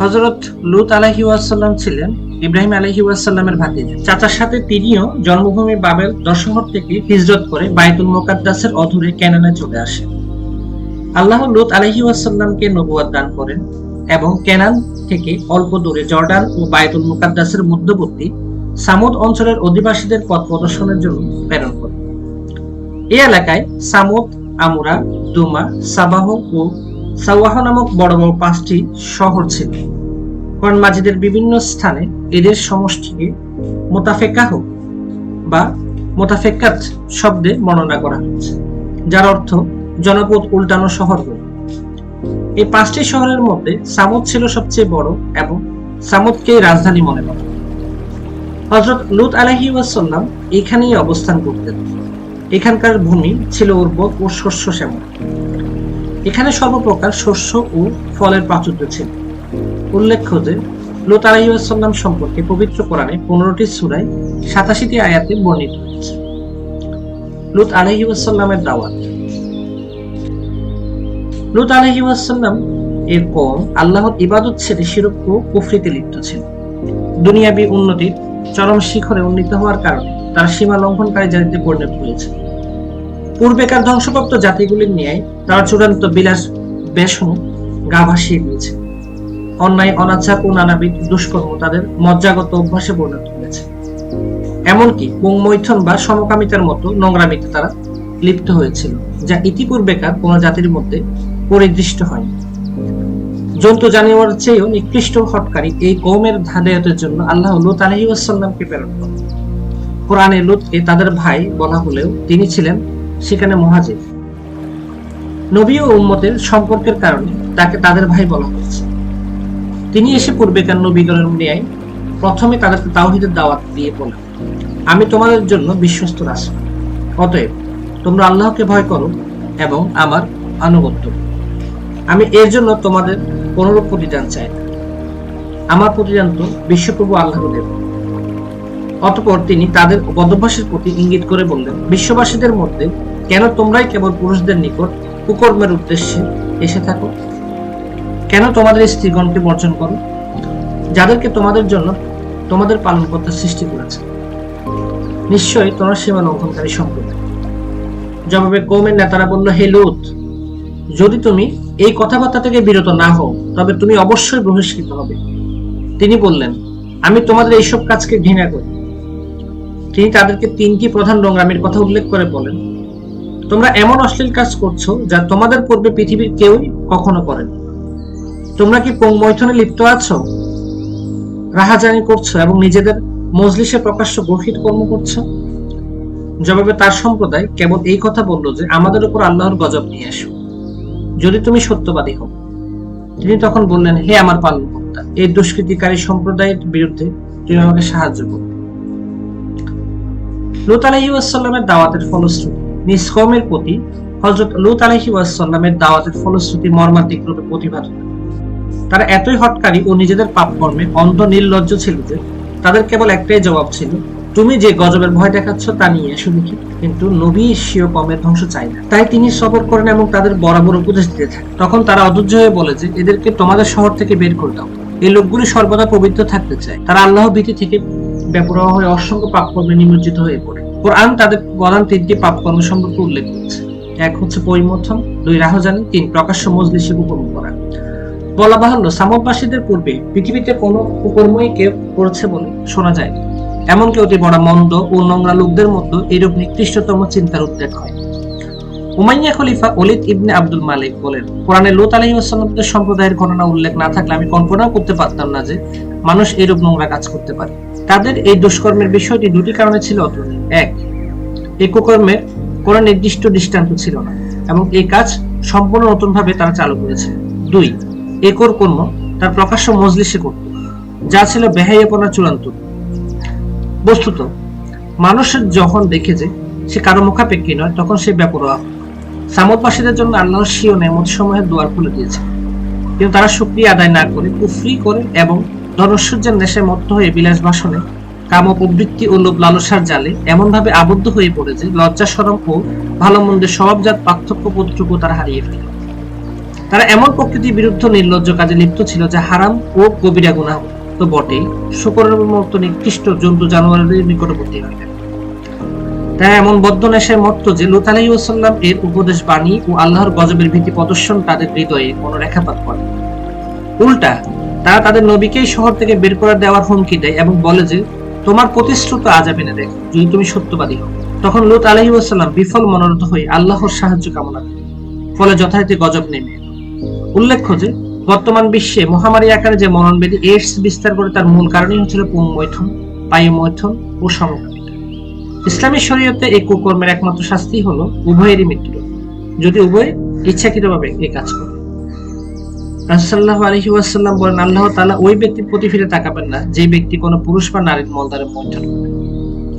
হজরত লুত আলাহি ওয়াসাল্লাম ছিলেন ইব্রাহিম আলহি ওয়াসাল্লামের ভাতিজা। চাচার সাথে তিনিও জন্মভূমি বাবেল দশহর থেকে হিজরত করে বাইতুল মোকাদ্দাসের অধুরে ক্যানানে চলে আসেন। আল্লাহ লুত আলহি ওয়াসাল্লামকে নবুয়াদ দান করেন এবং ক্যানান থেকে অল্প দূরে জর্ডান ও বাইতুল মুকাদ্দাসের মধ্যবর্তী সামুদ অঞ্চলের অধিবাসীদের পথ প্রদর্শনের জন্য প্রেরণ করেন। এই এলাকায় সামুদ, আমুরা, দুমা, সাবাহ ও সাওয়াহ নামক বড় বড় পাঁচটি শহর ছিল। কোরআন মাজিদের বিভিন্ন স্থানে এদের সমষ্টিকে মোতাফেকাহ বা মোতাফেকাত শব্দে বর্ণনা করা হয়েছে, যার অর্থ জনপদ উল্টানো শহরগুলো এই পাঁচটি শহরের মধ্যে সামুদ ছিল সবচেয়ে বড় এবং সামুদকে রাজধানী মনে করা। হজরত লুত আলহি ওয়াসাল্লাম এখানেই অবস্থান করতেন। এখানকার ভূমি ছিল উর্বর ও শস্য শ্যামল এখানে শস্য ও ফলের প্রাচুর্য ছিল। উল্লেখ্য যে, লুত আলহি সম্পর্কে পবিত্র কোরআনে পনেরোটি সুরায় সাতাশিটি আয়াতে বর্ণিত হয়েছে। লুত আলহি ওয়াসাল্লামের দাওয়াত। লুত আলহি ওয়াসাল্লাম এর কম আল্লাহর ইবাদত ছেড়ে শিরক ও কুফরিতে লিপ্ত ছিল। দুনিয়াবি উন্নতির চরম শিখরে উন্নীত হওয়ার কারণে তার সীমা লঙ্ঘনকারী জাতিতে পরিণত হয়েছে। পূর্বেকার ধ্বংসপ্রাপ্ত জাতিগুলির ন্যায় তারা চূড়ান্ত বিলাস বেশন গা ভাসিয়ে দিয়েছে। অন্যায় অনাচার ও নানাবিধ দুষ্কর্ম তাদের মজ্জাগত অভ্যাসে পরিণত হয়েছে। এমনকি মৈথন বা সমকামিতার মতো নোংরামিতে তারা লিপ্ত হয়েছিল, যা ইতিপূর্বেকার কোন জাতির মধ্যে পরিদৃষ্ট হয়নি। জন্তু জানিওয়ার চেয়েও নিকৃষ্ট হটকারী এই কৌমের ধাদেয়তের জন্য আল্লাহ লুত আলহি ওয়াসাল্লামকে প্রেরণ করেন। কোরআনে লুতকে তাদের ভাই বলা হলেও তিনি ছিলেন সেখানে মহাজির নবী ও উম্মতের সম্পর্কের কারণে তাকে তাদের ভাই বলা হয়েছে। তিনি এসে পূর্বেকার নবীগণের ন্যায় প্রথমে তাদেরকে তাওহিদের দাওয়াত দিয়ে বলেন, আমি তোমাদের জন্য বিশ্বস্ত রাষ্ট্র অতএব তোমরা আল্লাহকে ভয় করো এবং আমার আনুগত্য আমি এর জন্য তোমাদের কোনরূপ প্রতিদান চাই না। আমার প্রতিদান তো বিশ্বপ্রভু আল্লাহ দেব। অতপর তিনি তাদের বদভ্যাসের প্রতি ইঙ্গিত করে বললেন, বিশ্ববাসীদের মধ্যে কেন তোমরাই কেবল পুরুষদের নিকট কুকর্মের উদ্দেশ্যে এসে থাকো? কেন তোমাদের স্ত্রীগণকে বর্জন করো? যাদেরকে তোমাদের জন্য তোমাদের পালন করতে সৃষ্টি করেছে নিশ্চয়ই তোমরা সীমা লঙ্ঘনকারী সম্প্রদায়। জবাবে কৌমের নেতারা বলল, হে লুত, যদি তুমি এই কথাবার্তা থেকে বিরত না হও, তবে তুমি অবশ্যই বহিষ্কৃত হবে। তিনি বললেন, আমি তোমাদের এইসব কাজকে ঘৃণা করি। তিনি তাদেরকে তিনটি প্রধান নোংরামির কথা উল্লেখ করে বলেন তোমরা এমন অশ্লীল কাজ করছ যা তোমাদের পূর্বে পৃথিবীর কেউই কখনো করেনি। তোমরা কি মৈথনে লিপ্ত আছো? রাহাজানি করছ এবং নিজেদের মজলিসে প্রকাশ্য গর্হিত কর্ম করছ? জবাবে তার সম্প্রদায় কেবল এই কথা বলল যে, আমাদের উপর আল্লাহর গজব নিয়ে আসো যদি তুমি সত্যবাদী হও। তিনি তখন বললেন, হে আমার পালনকর্তা, এই দুষ্কৃতিকারী সম্প্রদায়ের বিরুদ্ধে তুমি আমাকে সাহায্য করো। লুত আলহি ওয়াসাল্লামের দাওয়াতের ফলশ্রুতি নিজ কওমের প্রতি হজরত লুত আলহি ওয়াসাল্লামের দাওয়াতের ফলশ্রুতি মর্মান্তিক রূপে প্রতিভাত। তারা এতই হটকারী ও নিজেদের পাপ কর্মে অন্ধ নির্লজ্জ ছিল যে তাদের কেবল একটাই জবাব ছিল, তুমি যে গজবের ভয় দেখাচ্ছ তা নিয়ে এসো দেখি। কিন্তু নবী স্বীয় কমের ধ্বংস চাই না। তাই তিনি সবর করেন এবং তাদের বরাবর উপদেশ দিতে থাকেন। তখন তারা অধৈর্য হয়ে বলে যে, এদেরকে তোমাদের শহর থেকে বের করে দাও। এই লোকগুলি সর্বদা পবিত্র থাকতে চায়। তারা আল্লাহ ভীতি থেকে বেপরোয়া হয়ে অসংখ্য পাপ কর্মে নিমজ্জিত হয়ে পড়ে। কোরআন তাদের প্রধান তিনটি পাপ কর্ম সম্পর্কে উল্লেখ করেছে। এক হচ্ছে পরিমর্থন দুই রাহজানি, তিন প্রকাশ্য মজলিসে উপকর্ম করা। বলা বাহুল্য সামবাসীদের পূর্বে পৃথিবীতে কোনো কুকর্মই কেউ করেছে বলে শোনা যায় এমনকি অতি বড় মন্দ ও নোংরা লোকদের মধ্যে এরূপ নিকৃষ্টতম চিন্তার উদ্বেগ হয়। উমাইয়া খলিফা অলিদ ইবনে আব্দুল মালিক বলেন, কোরআনে লোত আলহি ওয়াসাল্লামদের সম্প্রদায়ের ঘটনা উল্লেখ না থাকলে আমি কল্পনাও করতে পারতাম না যে মানুষ এরূপ নোংরা কাজ করতে পারে। তাদের এই দুষ্কর্মের বিষয়টি দুটি কারণে ছিল অতুলনীয়। এক এই কুকর্মের কোনো নির্দিষ্ট দৃষ্টান্ত ছিল না এবং এই কাজ সম্পূর্ণ নতুনভাবে তারা চালু করেছে। দুই, একর কর্ম তার প্রকাশ্য মজলিসে করত, যা ছিল বেহাইয়াপনার চূড়ান্ত। বস্তুত মানুষের যখন দেখে যে সে কারও মুখাপেক্ষী নয়, তখন সে ব্যাপরোয়া হয়। সামদবাসীদের জন্য আল্লাহর সিও নেমত সময়ের দুয়ার খুলে দিয়েছে। কিন্তু তারা শুক্রিয়া আদায় না করে কুফরি করে এবং ধনৈশ্বর্যের নেশায় মত্ত হয়ে বিলাস ভাষণে কাম প্রবৃত্তি ও লোভ লালসার জালে এমনভাবে আবদ্ধ হয়ে পড়ে যে লজ্জা, সরম ও ভালো মন্দের স্বভাবজাত পার্থক্য বোধটুকু তারা হারিয়ে ফেলে। তারা এমন প্রকৃতির বিরুদ্ধ নির্লজ্জ কাজে লিপ্ত ছিল যা হারাম ও কবিরা গুনাহ তো বটেই। শুকরের মতো নিকৃষ্ট জন্তু জানোয়ারের নিকটবর্তী হয়। তারা এমন বদ্ধ নেশায় মত্ত যে লুত আলহিউসাল্লাম এর উপদেশ বাণী ও আল্লাহর গজবের ভীতি প্রদর্শন তাদের হৃদয়ে কোনো রেখাপাত করে। উল্টা, তারা তাদের নবীকেই শহর থেকে বের করে দেওয়ার হুমকি দেয় এবং বলে যে, তোমার প্রতিশ্রুত আজাব এনে দেখ। যদি তুমি সত্যবাদী হও, তখন লুত আলহিউসাল্লাম বিফল মনোরথ হয়ে আল্লাহর সাহায্য কামনা করে ফলে যথারীতি গজব নেমে উল্লেখ্য যে, বর্তমান বিশ্বে মহামারী আকারে যে মরণবেদী এইডস বিস্তার করে তার মূল কারণই হচ্ছিল পুং মৈথুন পায়ু মৈথুন ও সমকামিতা ইসলামী শরীয়তে এই কুকর্মের একমাত্র শাস্তি হলো উভয়েরই মৃত্যু। যদি উভয় ইচ্ছাকৃতভাবে এই কাজ করে। আলাইহি ওয়াসাল্লাম বলেন, আল্লাহ তাআলা ওই ব্যক্তির প্রতি ফিরে তাকাবেন না, যে ব্যক্তি কোনো পুরুষ বা নারীর মলদারে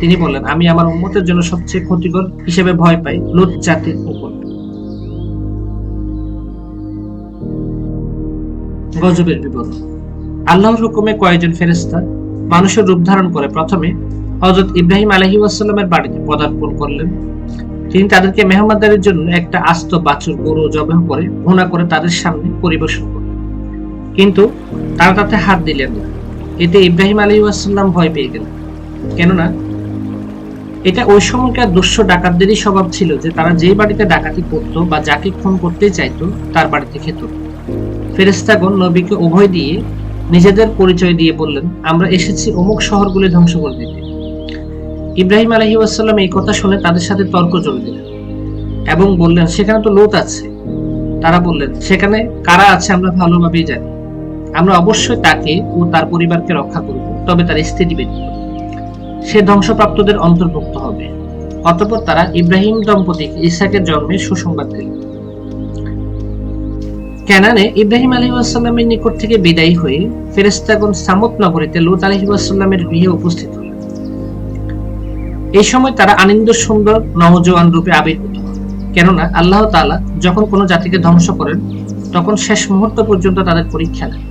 তিনি আমি আমার উম্মতের জন্য সবচেয়ে ক্ষতিকর হিসেবে ভয় পাই লুত জাতির উপর। গজবের আল্লাহর হুকুমে কয়েকজন ফেরেস্তা মানুষের রূপ ধারণ করে প্রথমে হজরত ইব্রাহিম আলহি ওয়াসাল্লামের বাড়িতে পদার্পণ করলেন। তিনি তাদেরকে মেহমানদারের জন্য একটা আস্ত বাছুর গরু জবাহ করে ভুনা করে তাদের সামনে পরিবেশন করলেন। কিন্তু তারা তাতে হাত দিলেন না। এতে ইব্রাহিম আলী ওয়াসাল্লাম ভয় পেয়ে গেলেন। কেননা এটা ওই সময়কার দুঃস্ব ডাকাতদেরই স্বভাব ছিল যে তারা যেই বাড়িতে ডাকাতি করত বা যাকে খুন করতে চাইতো, তার বাড়িতে খেত। ফেরেস্তাগণ নবীকে উভয় দিয়ে নিজেদের পরিচয় দিয়ে বললেন, আমরা এসেছি অমুক শহরগুলি ধ্বংস করে দিতে। ইব্রাহিম আলহি ওয়াসাল্লাম এই কথা শুনে তাদের সাথে তর্ক জড়ে দিলেন এবং বললেন, সেখানে তো লোত আছে। তারা বললেন, সেখানে কারা আছে আমরা ভালোভাবেই জানি। আমরা অবশ্যই তাকে ও তার পরিবারকে রক্ষা করব, তবে তার স্থিতি ব্যতীত সে ধ্বংসপ্রাপ্তদের অন্তর্ভুক্ত হবে। অতঃপর তারা ইব্রাহিম দম্পতিকে ইসাকের জন্মে সুসংবাদ দিলেন ক্যানানে ইব্রাহিম আলী আসসালামের নিকট থেকে বিদায়ী হয়ে ফেরেস্তাগণ সামত নগরীতে লোত আলহি আসসালামের গৃহে উপস্থিত এই সময় তারা আনন্দ সুন্দর নওজোয়ান রূপে আবির্ভূত হন কেননা আল্লাহ তাআলা যখন কোনো জাতিকে ধ্বংস করেন, তখন শেষ মুহূর্ত পর্যন্ত তাদের পরীক্ষা নেন।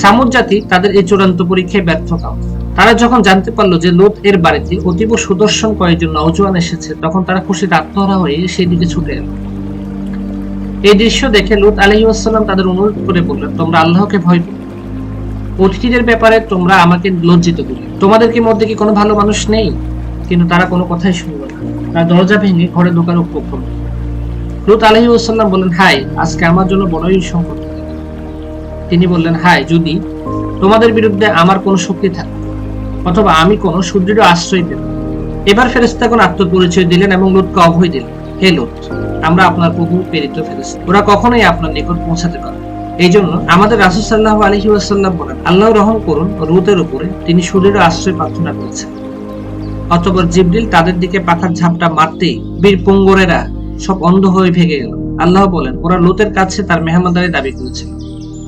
সামুদ জাতি তাদের এই চূড়ান্ত পরীক্ষায় ব্যর্থ কাম তারা যখন জানতে পারল যে লোত এর বাড়িতে অতীব সুদর্শন কয়েকজন নওজোয়ান এসেছে, তখন তারা খুশিতে আত্মহারা হয়ে সেই দিকে ছুটে এলো। এই দৃশ্য দেখে লুত আলহিউসাল্লাম তাদের অনুরোধ করে বললেন, তোমরা আল্লাহকে ভয় করো অতিথিদের ব্যাপারে তোমরা আমাকে লজ্জিত করলে তোমাদের কি মধ্যে কি কোনো ভালো মানুষ নেই? কিন্তু তারা কোনো কথাই শুনল না। তারা দরজা ভেঙে ঘরে ঢোকার উপভোগ করল। লুত আলহিউসাল্লাম বললেন, হাই, আজকে আমার জন্য বড়ই সংকট তিনি বললেন, হাই, যদি তোমাদের বিরুদ্ধে আমার কোনো শক্তি থাকে অথবা আমি কোনো সুদৃঢ় আশ্রয় পেতাম এবার ফেরেস্তাগণ আত্মপরিচয় দিলেন এবং লুতকে অভয় দিলেন। হে লুত, আমরা আপনার প্রভু প্রেরিত ফেরেছি ওরা কখনোই আপনার নিকট পৌঁছাতে পারে এই জন্য আমাদের রাসুল সাল্লাহ আলহি ওয়াসাল্লাম বলেন, আল্লাহ রহম করুন রুতের উপরে তিনি সুদৃঢ় আশ্রয় প্রার্থনা করেছেন। অতপর জিবরিল তাদের দিকে পাথার ঝাপটা মারতেই বীর পুঙ্গরেরা সব অন্ধ হয়ে ভেঙে গেল। আল্লাহ বলেন, ওরা লোতের কাছে তার মেহমানদারি দাবি করেছিল।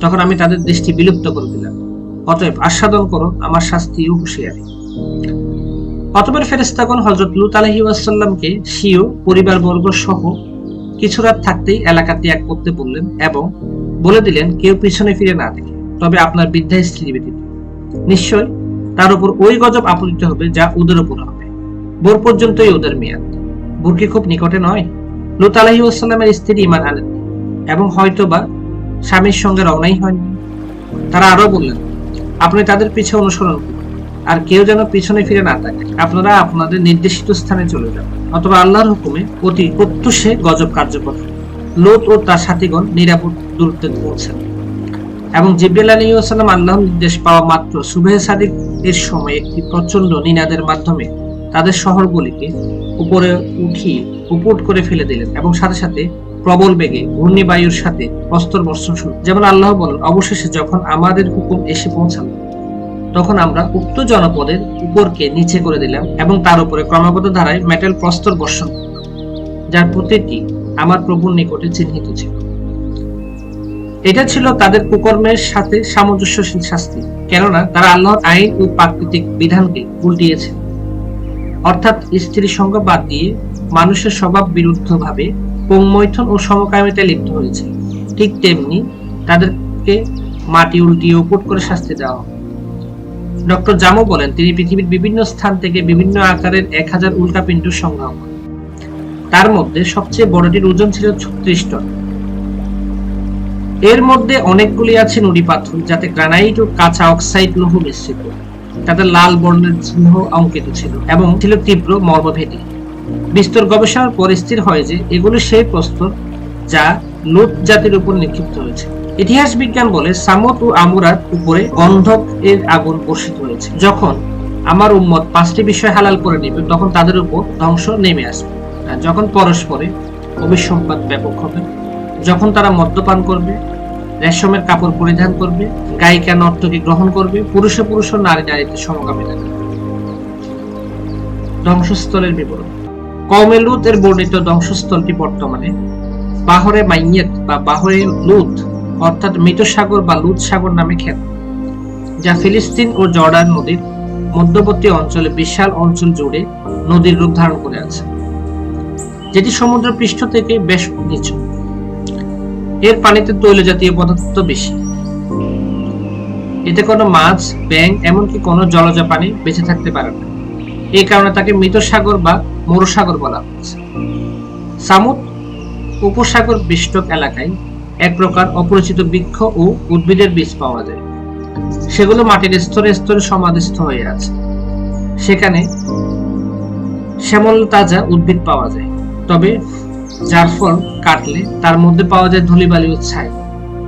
তখন আমি তাদের দৃষ্টি বিলুপ্ত করে দিলাম। অতএব আস্বাদন করো আমার শাস্তি ও হুঁশিয়ারি। অতপর ফেরেস্তাগণ হজরত লুত আলহি ওয়াসাল্লামকে সিও পরিবারবর্গ সহ কিছু রাত থাকতেই এলাকা ত্যাগ করতে বললেন এবং বলে দিলেন, কেউ পিছনে ফিরে না দেখে, তবে আপনার বিদ্যা স্ত্রী ব্যতীত। নিশ্চয় তার উপর ওই গজব আপতিত হবে যা ওদের উপর হবে। বোর পর্যন্তই ওদের মেয়াদ। বোর কি খুব নিকটে নয়? লুত আলহি ওয়াসাল্লামের স্ত্রী ইমান আনেননি এবং হয়তোবা স্বামীর সঙ্গে রওনাই হয়নি। তারা আরও বললেন, আপনি তাদের পিছে অনুসরণ করুন। আর কেউ যেন পিছনে ফিরে না থাকে আপনারা আপনাদের নির্দেশিত স্থানে চলে যান। অথবা আল্লাহর হুকুমে অতি প্রত্যুষে গজব কার্যকর লোত ও তার সাথীগণ নিরাপদ দূরত্বে পৌঁছেন। এবং জিব্রাইল আলী ওসালাম আল্লাহর নির্দেশ পাওয়া মাত্র সুবেহ সাদিক এর সময় একটি প্রচণ্ড নিনাদের মাধ্যমে তাদের শহরগুলিকে উপরে উঠিয়ে উপুট করে ফেলে দিলেন এবং সাথে সাথে প্রবল বেগে ঘূর্ণিবায়ুর সাথে প্রস্তর বর্ষণ শুরু। যেমন আল্লাহ বলেন, অবশেষে যখন আমাদের হুকুম এসে পৌঁছালো, তখন আমরা উক্ত জনপদের উপরকে নিচে করে দিলাম এবং তার উপরে ক্রমাগত ধারায় মেটাল প্রস্তর বর্ষণ যার প্রতিটি আমার প্রভুর নিকটে চিহ্নিত ছিল। এটা ছিল তাদের কুকর্মের সাথে সামঞ্জস্যশীল শাস্তি, কেননা তারা আল্লাহর আইন ও প্রাকৃতিক বিধানকে উল্টিয়েছে। অর্থাৎ স্ত্রী সঙ্গ বাদ দিয়ে মানুষের স্বভাব বিরুদ্ধ ভাবে পৌমৈথন ও সমকামিতায় লিপ্ত হয়েছে। ঠিক তেমনি তাদেরকে মাটি উল্টিয়ে উপট করে শাস্তি দেওয়া ডক্টর জামো বলেন, তিনি পৃথিবীর বিভিন্ন স্থান থেকে বিভিন্ন আকারের এক হাজার উল্কাপিণ্ড সংগ্রহ করেন। তার মধ্যে সবচেয়ে বড়টির ওজন ছিল ছত্রিশ টন। এর মধ্যে অনেকগুলি আছে নুড়ি পাথর, যাতে গ্রানাইট ও কাঁচা অক্সাইড লৌহ মিশ্রিত। তাদের লাল বর্ণের চিহ্ন অঙ্কিত ছিল এবং ছিল তীব্র মর্মভেদী। বিস্তর গবেষণার পর স্থির হয় যে এগুলো সেই প্রস্তর যা লুত জাতির উপর নিক্ষিপ্ত হয়েছে। ইতিহাস বিজ্ঞান বলে সামত ও আমুরার উপরে গন্ধক এর আগুন বর্ষিত হয়েছে। যখন আমার উম্মত পাঁচটি বিষয় হালাল করে নিবে, তখন তাদের উপর ধ্বংস নেমে আসবে। যখন পরস্পরে অভিসম্পাদ ব্যাপক হবে যখন তারা মদ্যপান করবে, রেশমের কাপড় পরিধান করবে, গায়িকা নর্তকী গ্রহণ করবে, পুরুষে পুরুষ ও নারী নারীতে সমকামিতা করবে। ধ্বংসস্থলের বিবরণ। কওমে লুত এর বর্ণিত ধ্বংসস্থলটি বর্তমানে বাহরে মাইয়েত বা বাহরে লুত, অর্থাৎ মৃত সাগর বা লুত সাগর নামে খ্যাত, যা ফিলিস্তিন ও জর্ডান নদীর মধ্যবর্তী অঞ্চলে বিশাল অঞ্চল জুড়ে নদীর রূপ ধারণ করে আছে, যেটি সমুদ্র পৃষ্ঠ থেকে বেশ নিচু। এর পানিতে তৈল জাতীয় পদার্থ বেশি। এতে কোনো মাছ ব্যাং এমনকি কোনো জলজ প্রাণী বেঁচে থাকতে পারে না। এই কারণে তাকে মৃত সাগর বা মরুসাগর বলা হয়েছে সামুদ উপসাগর বিষ্টক এলাকায় এক প্রকার অপরিচিত বৃক্ষ ও উদ্ভিদের বীজ পাওয়া যায়। সেগুলো মাটির স্তরে স্তরে সমাধিস্থ হয়ে আছে। সেখানে শ্যামল তাজা উদ্ভিদ পাওয়া যায়। তবে যার ফল কাটলে তার মধ্যে পাওয়া যায় ধুলিবালি ও ছাই।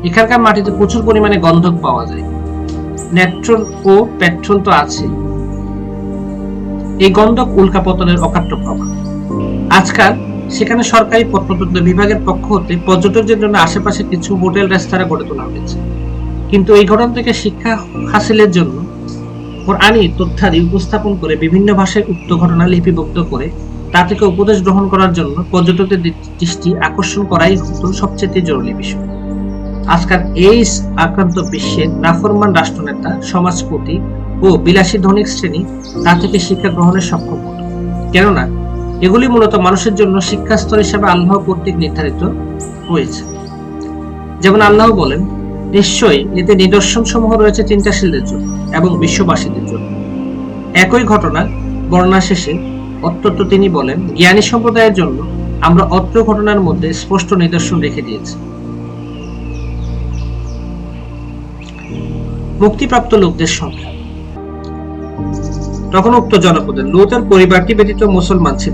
এখানকার মাটিতে প্রচুর পরিমাণে গন্ধক পাওয়া যায়। ন্যাট্রল ও পেট্রোল তো আছে এই গন্ধক উল্কাপতনের অকাট্য প্রমাণ। আজকাল সেখানে সরকারি প্রত্নতত্ত্ব বিভাগের পক্ষ হতে পর্যটকদের জন্য আশেপাশে কিছু হোটেল, রেস্তোরাঁ গড়ে তোলা হয়েছে। কিন্তু এই ঘটনা থেকে শিক্ষা হাসিলের জন্য কোরআনী তথ্যাদি উপস্থাপন করে বিভিন্ন ভাষায় উক্ত ঘটনা লিপিবদ্ধ করে তা থেকে উপদেশ গ্রহণ করার জন্য পর্যটকদের দৃষ্টি আকর্ষণ করাই হতো সবচেয়ে জরুরি বিষয়। আজকাল এই আক্রান্ত বিশ্বের নাফরমান রাষ্ট্রনেতা, সমাজপতি ও বিলাসী ধনিক শ্রেণি তা থেকে শিক্ষা গ্রহণের সক্ষম। হতো কেননা, এগুলি মূলত মানুষের জন্য শিক্ষাস্তর হিসাবে আল্লাহ কর্তৃক নির্ধারিত হয়েছে। যেমন আল্লাহ বলেন, নিশ্চয়ই এতে নিদর্শন সমূহ রয়েছে চিন্তাশীলদের জন্য এবং বিশ্ববাসীদের জন্য। একই ঘটনা বর্ণনা শেষে অত্যন্ত তিনি বলেন, জ্ঞানী সম্প্রদায়ের জন্য আমরা অত্র ঘটনার মধ্যে স্পষ্ট নিদর্শন রেখে দিয়েছি। মুক্তিপ্রাপ্ত লোকদের সংখ্যা। তখন উক্ত জনপদের লোতের পরিবারটি ব্যতীত মুসলমান ছিল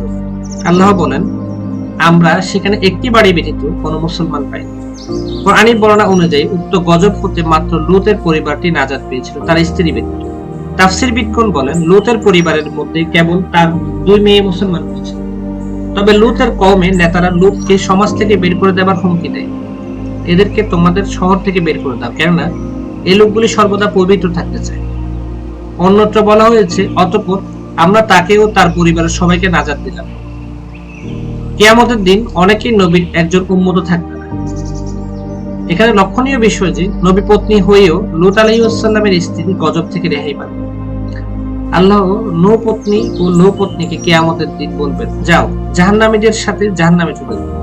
আল্লাহ বলেন, আমরা সেখানে একটি বাড়ি ব্যতীত কোনো মুসলমান পাইনি। কোরআনী বর্ণনা অনুযায়ী উক্ত গজব হতে মাত্র লোতের পরিবারটি নাজাদ পেয়েছিল, তার স্ত্রী ব্যতীত। তাফসির বিদগণ বলেন, লুতের পরিবারের মধ্যে কেবল তার দুই মেয়ে মুসলমান হয়েছে তবে লুতের কওমে নেতারা লুতকে সমাজ থেকে বের করে দেবার হুমকি দেয়। এদেরকে তোমাদের শহর থেকে বের করে দাও, কেননা এই লোকগুলি সর্বদা পবিত্র থাকতে চায়। অন্যত্র বলা হয়েছে, অতঃপর আমরা তাকে ও তার পরিবারের সবাইকে নাজাত দিলাম। কিয়ামতের দিন অনেকেই নবীর একজন উন্মত থাকবে এখানে লক্ষণীয় বিষয় যে, নবী পত্নী হয়েও লুত আলাইসাল্লামের স্ত্রী গজব থেকে রেহাই পান। আল্লাহ নৌপত্নী ও নৌপত্নীকে কেয়ামতের দিন বলবেন যাও জাহান্নামীদের সাথে জাহান্নামে চলে যাও।